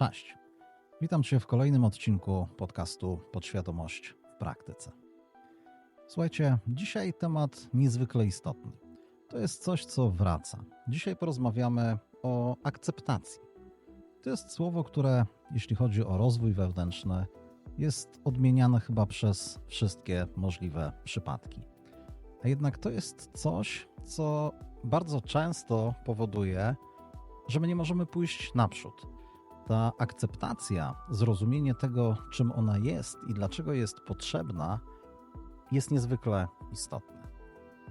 Cześć. Witam Cię w kolejnym odcinku podcastu Podświadomość w praktyce. Słuchajcie, dzisiaj temat niezwykle istotny. To jest coś, co wraca. Dzisiaj porozmawiamy o akceptacji. To jest słowo, które, jeśli chodzi o rozwój wewnętrzny, jest odmieniane chyba przez wszystkie możliwe przypadki. A jednak to jest coś, co bardzo często powoduje, że my nie możemy pójść naprzód. Ta akceptacja, zrozumienie tego, czym ona jest i dlaczego jest potrzebna, jest niezwykle istotne.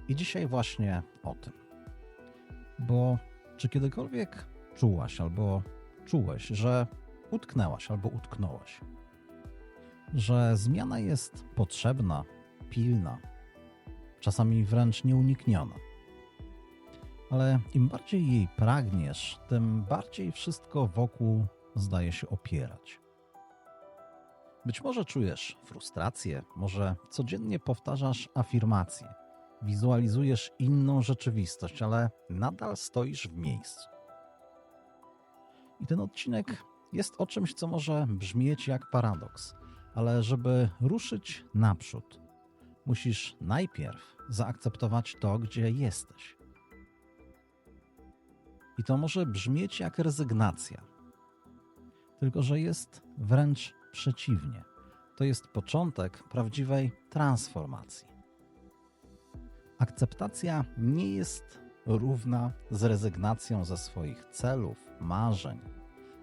I dzisiaj właśnie o tym. Bo czy kiedykolwiek czułaś albo czułeś, że utknęłaś albo utknąłeś? Że zmiana jest potrzebna, pilna, czasami wręcz nieunikniona. Ale im bardziej jej pragniesz, tym bardziej wszystko wokół zdaje się opierać. Być może czujesz frustrację, może codziennie powtarzasz afirmacje, wizualizujesz inną rzeczywistość, ale nadal stoisz w miejscu. I ten odcinek jest o czymś, co może brzmieć jak paradoks, ale żeby ruszyć naprzód, musisz najpierw zaakceptować to, gdzie jesteś. I to może brzmieć jak rezygnacja, tylko że jest wręcz przeciwnie. To jest początek prawdziwej transformacji. Akceptacja nie jest równa z rezygnacją ze swoich celów, marzeń.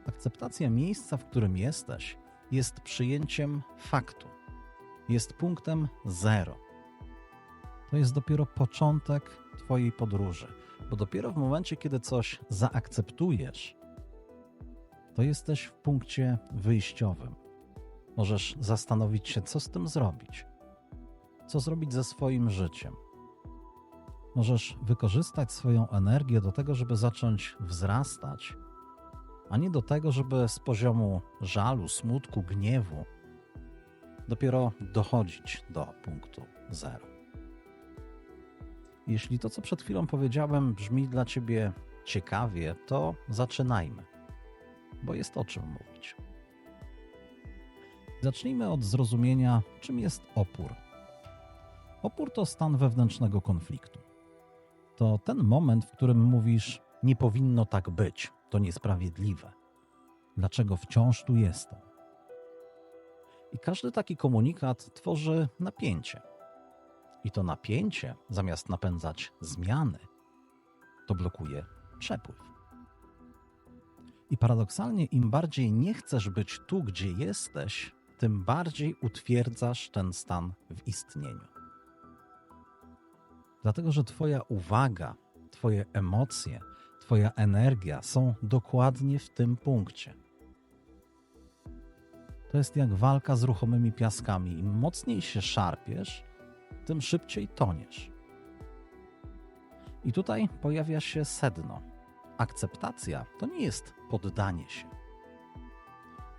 Akceptacja miejsca, w którym jesteś, jest przyjęciem faktu, jest punktem zero. To jest dopiero początek Twojej podróży, bo dopiero w momencie, kiedy coś zaakceptujesz, to jesteś w punkcie wyjściowym. Możesz zastanowić się, co z tym zrobić, co zrobić ze swoim życiem. Możesz wykorzystać swoją energię do tego, żeby zacząć wzrastać, a nie do tego, żeby z poziomu żalu, smutku, gniewu dopiero dochodzić do punktu zero. Jeśli to, co przed chwilą powiedziałem, brzmi dla Ciebie ciekawie, to zaczynajmy, bo jest o czym mówić. Zacznijmy od zrozumienia, czym jest opór. Opór to stan wewnętrznego konfliktu. To ten moment, w którym mówisz: Nie powinno tak być, to niesprawiedliwe. Dlaczego wciąż tu jestem? I każdy taki komunikat tworzy napięcie. I to napięcie, zamiast napędzać zmiany, to blokuje przepływ. I paradoksalnie, im bardziej nie chcesz być tu, gdzie jesteś, tym bardziej utwierdzasz ten stan w istnieniu. Dlatego, że Twoja uwaga, Twoje emocje, Twoja energia są dokładnie w tym punkcie. To jest jak walka z ruchomymi piaskami. Im mocniej się szarpiesz, tym szybciej toniesz. I tutaj pojawia się sedno. Akceptacja to nie jest poddanie się.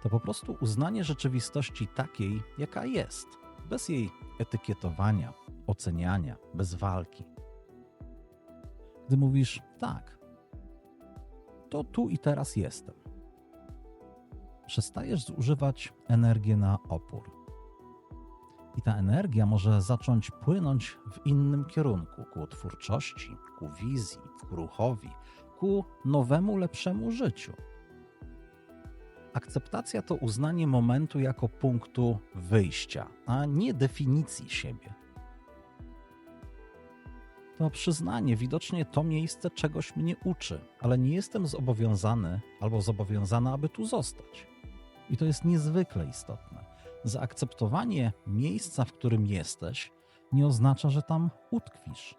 To po prostu uznanie rzeczywistości takiej, jaka jest, bez jej etykietowania, oceniania, bez walki. Gdy mówisz tak, to tu i teraz jestem. Przestajesz zużywać energię na opór. I ta energia może zacząć płynąć w innym kierunku ku twórczości, ku wizji, ku ruchowi, ku nowemu, lepszemu życiu. Akceptacja to uznanie momentu jako punktu wyjścia, a nie definicji siebie. To przyznanie, widocznie to miejsce czegoś mnie uczy, ale nie jestem zobowiązany albo zobowiązana, aby tu zostać. I to jest niezwykle istotne. Zaakceptowanie miejsca, w którym jesteś, nie oznacza, że tam utkwisz.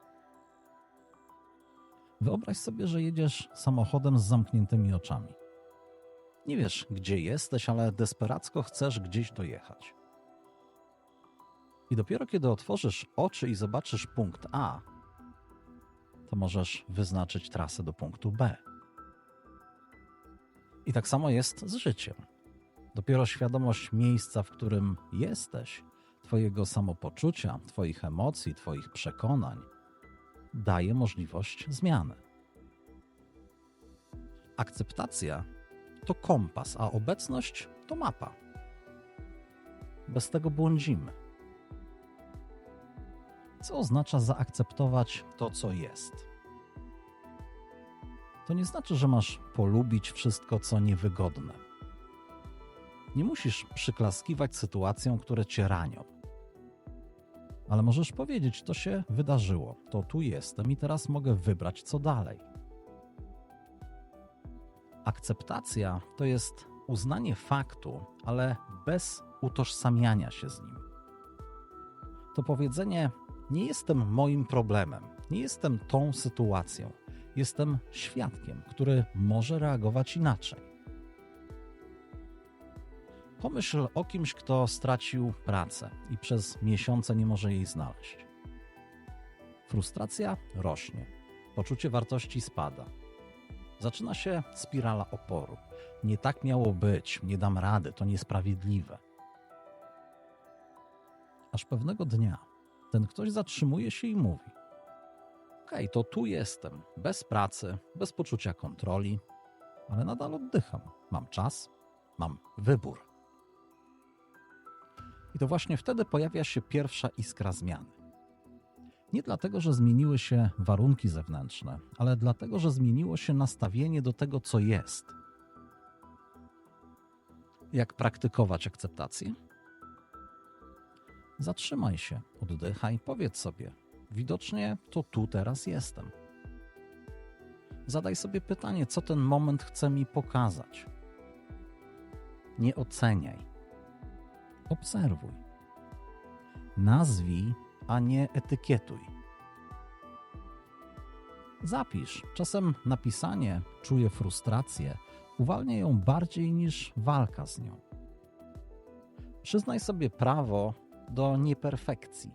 Wyobraź sobie, że jedziesz samochodem z zamkniętymi oczami. Nie wiesz, gdzie jesteś, ale desperacko chcesz gdzieś dojechać. I dopiero kiedy otworzysz oczy i zobaczysz punkt A, to możesz wyznaczyć trasę do punktu B. I tak samo jest z życiem. Dopiero świadomość miejsca, w którym jesteś, Twojego samopoczucia, Twoich emocji, Twoich przekonań, daje możliwość zmiany. Akceptacja to kompas, a obecność to mapa. Bez tego błądzimy. Co oznacza zaakceptować to, co jest? To nie znaczy, że masz polubić wszystko, co niewygodne. Nie musisz przyklaskiwać sytuacjom, które cię ranią. Ale możesz powiedzieć: To się wydarzyło, to tu jestem i teraz mogę wybrać, co dalej. Akceptacja to jest uznanie faktu, ale bez utożsamiania się z nim. To powiedzenie: Nie jestem moim problemem, nie jestem tą sytuacją, jestem świadkiem, który może reagować inaczej. Pomyśl o kimś, kto stracił pracę i przez miesiące nie może jej znaleźć. Frustracja rośnie, poczucie wartości spada. Zaczyna się spirala oporu. Nie tak miało być, nie dam rady, to niesprawiedliwe. Aż pewnego dnia ten ktoś zatrzymuje się i mówi: Okej, okay, to tu jestem, bez pracy, bez poczucia kontroli, ale nadal oddycham. Mam czas, mam wybór. I to właśnie wtedy pojawia się pierwsza iskra zmiany. Nie dlatego, że zmieniły się warunki zewnętrzne, ale dlatego, że zmieniło się nastawienie do tego, co jest. Jak praktykować akceptację? Zatrzymaj się, oddychaj, powiedz sobie: Widocznie to tu teraz jestem. Zadaj sobie pytanie, co ten moment chce mi pokazać. Nie oceniaj. Obserwuj. Nazwij, a nie etykietuj. Zapisz. Czasem napisanie czuje frustrację, uwalnia ją bardziej niż walka z nią. Przyznaj sobie prawo do nieperfekcji.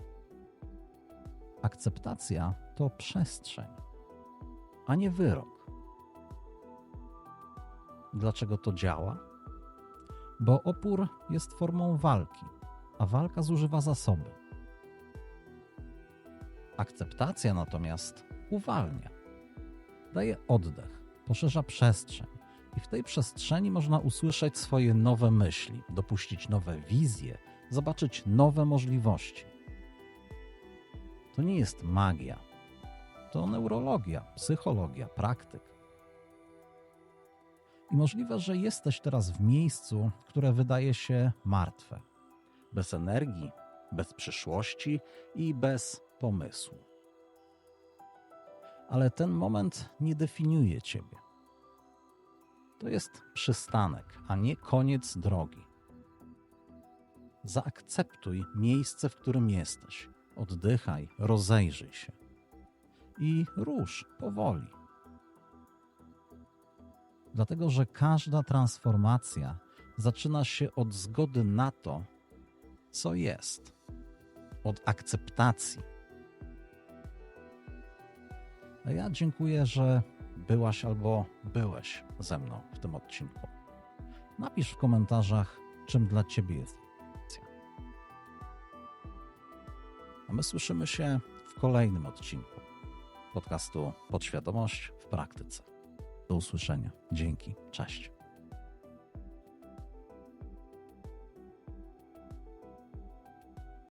Akceptacja to przestrzeń, a nie wyrok. Dlaczego to działa? Bo opór jest formą walki, a walka zużywa zasoby. Akceptacja natomiast uwalnia, daje oddech, poszerza przestrzeń, i w tej przestrzeni można usłyszeć swoje nowe myśli, dopuścić nowe wizje, zobaczyć nowe możliwości. To nie jest magia, to neurologia, psychologia, praktyk. I możliwe, że jesteś teraz w miejscu, które wydaje się martwe, bez energii, bez przyszłości i bez pomysłu. Ale ten moment nie definiuje ciebie. To jest przystanek, a nie koniec drogi. Zaakceptuj miejsce, w którym jesteś. Oddychaj, rozejrzyj się i rusz powoli. Dlatego, że każda transformacja zaczyna się od zgody na to, co jest, od akceptacji. A ja dziękuję, że byłaś albo byłeś ze mną w tym odcinku. Napisz w komentarzach, czym dla Ciebie jest akceptacja. A my słyszymy się w kolejnym odcinku podcastu Podświadomość w praktyce. Do usłyszenia. Dzięki. Cześć.